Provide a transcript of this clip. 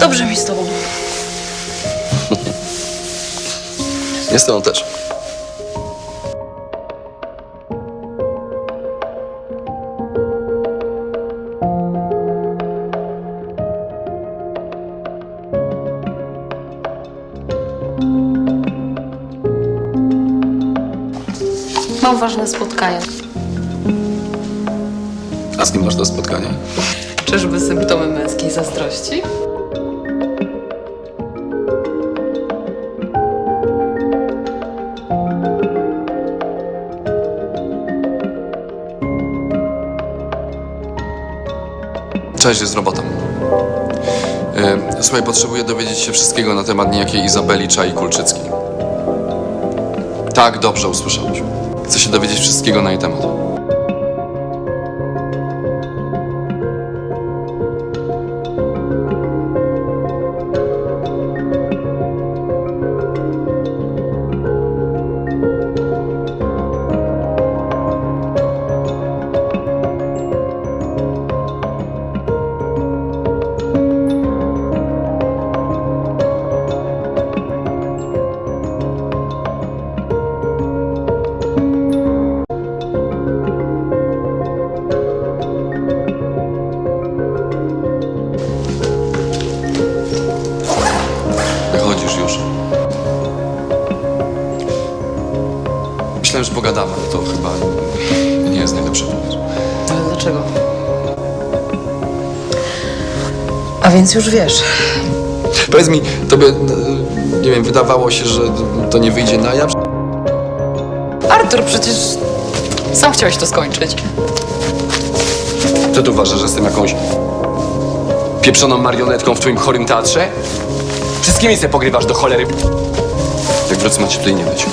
Dobrze mi z tobą. Jestem on też. Mam ważne spotkanie. A z kim masz to spotkanie? Czyżby symptomy męskiej zazdrości? Cześć, jest robota. Yy, słuchaj, potrzebuję dowiedzieć się wszystkiego na temat niejakiej Izabeli Czai Kulczyckiej. Tak, dobrze usłyszałeś. Chcę się dowiedzieć wszystkiego na jej temat. Że pogadamy, to chyba nie jest najlepszy pomysł. Ale dlaczego? A więc już wiesz. Powiedz mi, tobie, nie wiem, wydawało się, że to nie wyjdzie na jaw? Artur, przecież sam chciałeś to skończyć. Co tu uważasz, że jestem jakąś pieprzoną marionetką w twoim chorym teatrze? Wszystkimi se pogrywasz do cholery. Jak wrócę, macie tutaj nie być.